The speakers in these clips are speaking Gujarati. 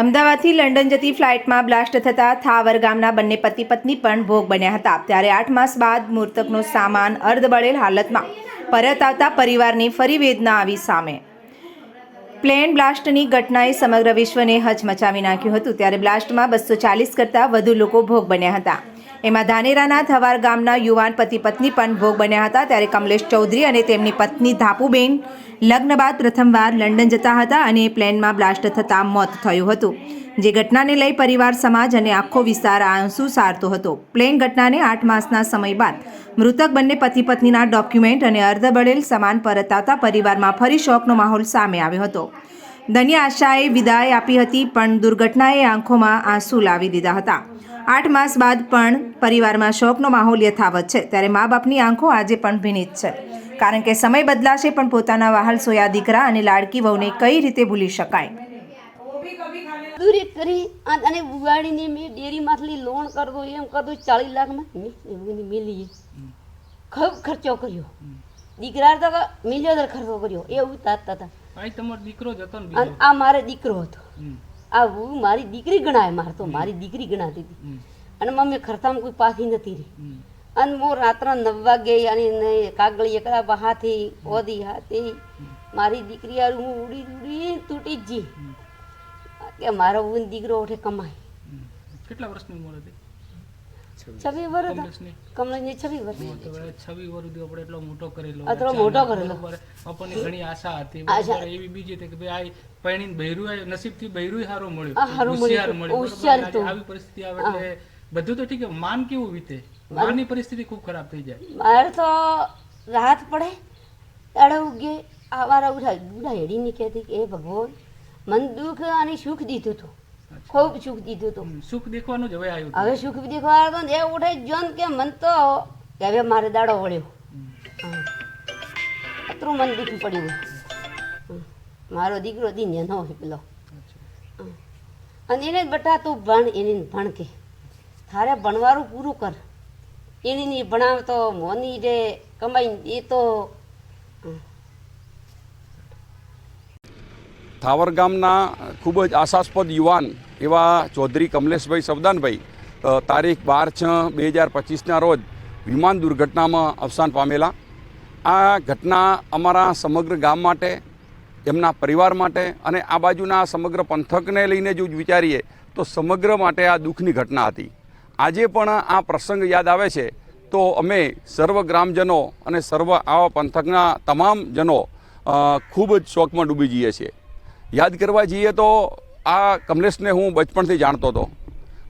અમદાવાદથી લંડન જતી ફ્લાઇટમાં બ્લાસ્ટ થતા થાવર ગામના બંને પતિ પત્ની પણ ભોગ બન્યા હતા. ત્યારે આઠ માસ બાદ મૃતકનો સામાન અર્ધબળેલ હાલતમાં પરત આવતા પરિવારની ફરી વેદના આવી સામે. પ્લેન બ્લાસ્ટની ઘટનાએ સમગ્ર વિશ્વને હચમચાવી નાખ્યું હતું. ત્યારે બ્લાસ્ટમાં બસો ચાલીસ કરતાં વધુ લોકો ભોગ બન્યા હતા. એમાં ધાનેરાના થવાર ગામના યુવાન પતિ પત્ની પણ ભોગ બન્યા હતા ત્યારે કમલેશ ચૌધરી અને તેમની પત્ની ધાપુબેન લગ્ન બાદ પ્રથમવાર લંડન જતા હતા અને પ્લેનમાં બ્લાસ્ટ થતાં મોત થયું હતું. જે ઘટનાને લઈ પરિવાર, સમાજ અને આખો વિસ્તાર આંસુ સારતો હતો. પ્લેન ઘટનાને આઠ માસના સમય બાદ મૃતક બંને પતિ પત્નીના ડોક્યુમેન્ટ અને અર્ધબળેલ સામાન પરત આવતા પરિવારમાં ફરી શોકનો માહોલ સામે આવ્યો હતો. ધન્ય આશાએ વિદાય આપી હતી, પણ દુર્ઘટનાએ આંખોમાં આંસુ લાવી દીધા હતા. આઠ માસ બાદ પણ પરિવારમાં શોકનો માહોલ યથાવત છે. ત્યારે મા બાપની આંખો આજે પણ ભીનિત છે. કારણ કે સમય બદલાશે પણ પોતાના વહાલ સોયા દીકરા અને લાડકી વહુને કઈ રીતે ભૂલી શકાય? મજદૂરી કરી અને ઉગાડીને મેં ડેરીમાંથી લોન કરતો એમ કરતો ચાલીસ લાખમાં મેં એવું મેલી. ખૂબ ખર્ચો કર્યો. દીકરા તો મિલ્યો ખર્ચો કર્યો. એવું તાતા હતા. તમારો દીકરો જ હતો ને અને બીજો? આ મારે દીકરો હતો. હમ, આ હું મારી દીકરી ગણાય મારે તો મારી દીકરી ગણાતી હતી. અને મમ્મી ખરતામાં કોઈ પાછી નથી રહી. અને હું રાત્રે નવ વાગે અને ને કાગળી એકલા હાથી ઓદી હાથી મારી દીકરી હારું હું ઉડી ઉડી તૂટી જ જી કે મારો હું દીકરો ઓઠે કમાય. કેટલા વર્ષની ઉંમર હતી? છવ્વી વર્ષ કમલેશની? કમલેશની છવ્વી વર્ષ તો હવે છવ્વી વર્ષથી આપણે એટલો મોટો કરેલો આટલો મોટો કરેલો. બરોબર. ઘણી આશા હતી. એવી બીજી હતી કે ભાઈ આ પરણીને બૈરું નસીબથી બૈરું સારું આ હોશિયાર મળ્યું. મળ્યું. બરોબર. હોશિયાર આજે હતું. આવી પરિસ્થિતિ આવે એટલે બધું તો ઠીક છે માન કેવું વીતે? માનની પરિસ્થિતિ ખૂબ ખરાબ થઈ જાય. મારે તો રાત પડે દાડે ઉગે આવારા ઉઠાય બુડા હેડીને નીકળતી કે એ ભગવાન મન દુઃખ અને સુખ દીધું હતું ખૂબ સુખ દીધું હતું સુખ દેખવાનું જ હવે આવ્યું હવે સુખ દેખવાનું એ ઉઠે જોન કે મન તો કે હવે મારે દાડો વળ્યો. અતરું મન દુઃખી પડ્યું. મારો દીકરો દી નેનો હોય પેલો. અને એને બટા તું ભણ એને ભણ કે. તારે ભણવાનું પૂરું કર. એની ભણાવ તો મોની રે કમાઈ એ તો થાવર ગામના ખૂબ જ આશાસ્પદ યુવાન એવા ચૌધરી કમલેશભાઈ સવદાનભાઈ તારીખ બાર છ બે હજાર પચીસના રોજ વિમાન દુર્ઘટનામાં અવસાન પામેલા. આ ઘટના અમારા સમગ્ર ગામ માટે, એમના પરિવાર માટે અને આ બાજુના સમગ્ર પંથકને લઈને જો વિચારીએ તો સમગ્ર માટે આ દુઃખની ઘટના હતી. આજે પણ આ પ્રસંગ યાદ આવે છે તો અમે સર્વ ગ્રામજનો અને સર્વ આવા પંથકના તમામ જનો ખૂબ જ શોકમાં ડૂબી જઈએ છીએ. યાદ કરવા જઈએ તો આ કમલેશને હું બચપણથી જાણતો હતો.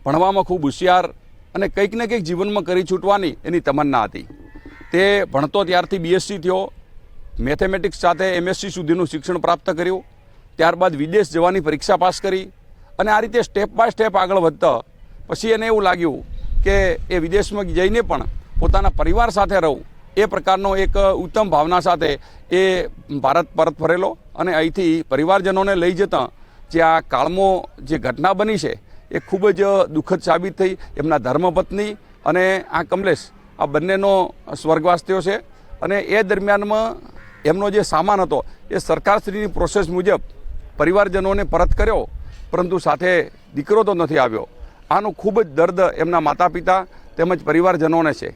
ભણવામાં ખૂબ હોશિયાર અને કંઈક ને કંઈક જીવનમાં કરી છૂટવાની એની તમન્ના હતી. તે ભણતો ત્યારથી બીએસસી થયો. મેથેમેટિક્સ સાથે એમએસસી સુધીનું શિક્ષણ પ્રાપ્ત કર્યું. ત્યારબાદ વિદેશ જવાની પરીક્ષા પાસ કરી અને આ રીતે સ્ટેપ બાય સ્ટેપ આગળ વધતા. પછી એને એવું લાગ્યું કે એ વિદેશમાં જઈને પણ પોતાના પરિવાર સાથે રહું. એ પ્રકારનો એક ઉત્તમ ભાવના સાથે એ ભારત પરત ફરેલો અને અહીંથી પરિવારજનોને લઈ જતાં જે આ કાળમો જે ઘટના બની છે, એ ખૂબ જ દુઃખદ સાબિત થઈ. એમના ધર્મપત્ની અને આ કમલેશ, આ બંનેનો સ્વર્ગવાસ થયો છે અને એ દરમિયાનમાં એમનો જે સામાન હતો, એ સરકારશ્રીની પ્રોસેસ મુજબ પરિવારજનોને પરત કર્યો, પરંતુ સાથે દીકરો તો નથી આવ્યો. આનું ખૂબ જ દર્દ એમના માતા પિતા તેમજ પરિવારજનોને છે.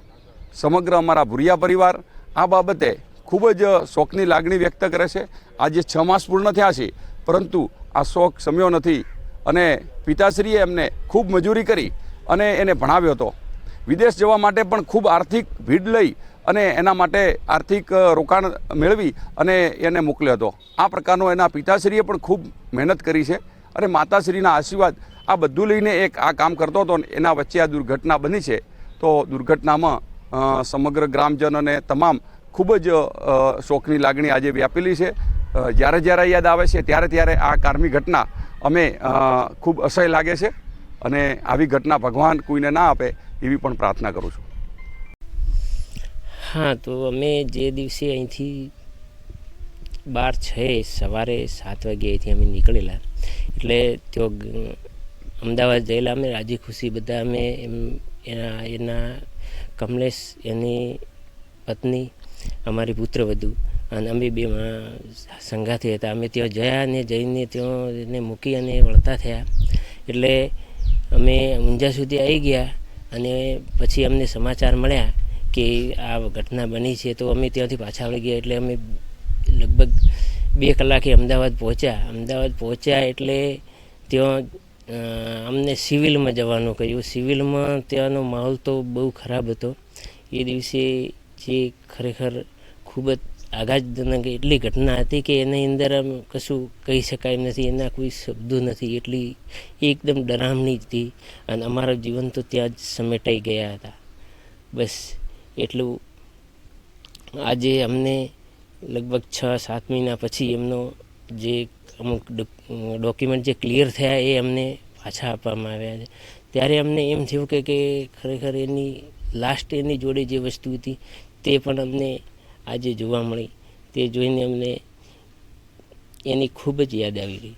સમગ્ર અમારા ભુરિયા પરિવાર આ બાબતે ખૂબ જ શોકની લાગણી વ્યક્ત કરે છે. આજે છ માસ પૂર્ણ થયા છે, પરંતુ આ શોક સમ્યો નથી અને પિતાશ્રીએ એમને ખૂબ મજૂરી કરી અને એને ભણાવ્યો હતો. વિદેશ જવા માટે પણ ખૂબ આર્થિક ભીડ લઈ અને એના માટે આર્થિક રોકાણ મેળવી અને એને મોકલ્યો હતો. આ પ્રકારનો એના પિતાશ્રીએ પણ ખૂબ મહેનત કરી છે અને માતાશ્રીના આશીર્વાદ આ બધું લઈને એક આ કામ કરતો હતો અને એના વચ્ચે આ દુર્ઘટના બની છે. તો દુર્ઘટનામાં સમગ્ર ગ્રામજન અને તમામ ખૂબ જ શોકની લાગણી આજે વ્યાપેલી છે. જ્યારે જ્યારે યાદ આવે છે, ત્યારે ત્યારે આ કારમી ઘટના અમે ખૂબ અસહ્ય લાગે છે અને આવી ઘટના ભગવાન કોઈને ના આપે એવી પણ પ્રાર્થના કરું છું. હા, તો અમે જે દિવસે અહીંથી બાર છે સવારે સાત વાગે અહીંથી અમે નીકળેલા, એટલે ત્યાં અમદાવાદ જયેલા અમે, રાજી ખુશી બધા અમે એમ એના એના કમલેશ, એની પત્ની, અમારી પુત્રવધુ અને અમે બેમાં સંગાથી હતા. અમે ત્યાં ગયા અને જઈને ત્યાં એને મૂકી અને વળતા થયા. એટલે અમે ઊંઝા સુધી આવી ગયા અને પછી અમને સમાચાર મળ્યા કે આ ઘટના બની છે. તો અમે ત્યાંથી પાછા વળી ગયા. એટલે અમે લગભગ બે કલાકે અમદાવાદ પહોંચ્યા. અમદાવાદ પહોંચ્યા એટલે ત્યાં અમને સિવિલમાં જવાનું કહ્યું. સિવિલમાં ત્યાંનો માહોલ તો બહુ ખરાબ હતો. એ દિવસે જે ખરેખર ખૂબ જ આઘાતજનક એટલી ઘટના હતી કે એની અંદર આમ કશું કહી શકાય નથી. એના કોઈ શબ્દો નથી. એટલી એકદમ ડરામણી હતી. અને અમારું જીવન તો ત્યાં જ સમેટાઈ ગયા હતા. બસ એટલું. આજે અમને લગભગ છ સાત મહિના પછી એમનો જે અમુક ડોક્યુમેન્ટ જે ક્લિયર થયા એ અમને પાછા આપવામાં આવ્યા છે. ત્યારે અમને એમ થયું કે કે ખરેખર એની લાસ્ટ એની જોડે જે વસ્તુ હતી તે પણ અમને આજે જોવા મળી. તે જોઈને અમને એની ખૂબ જ યાદ આવી ગઈ.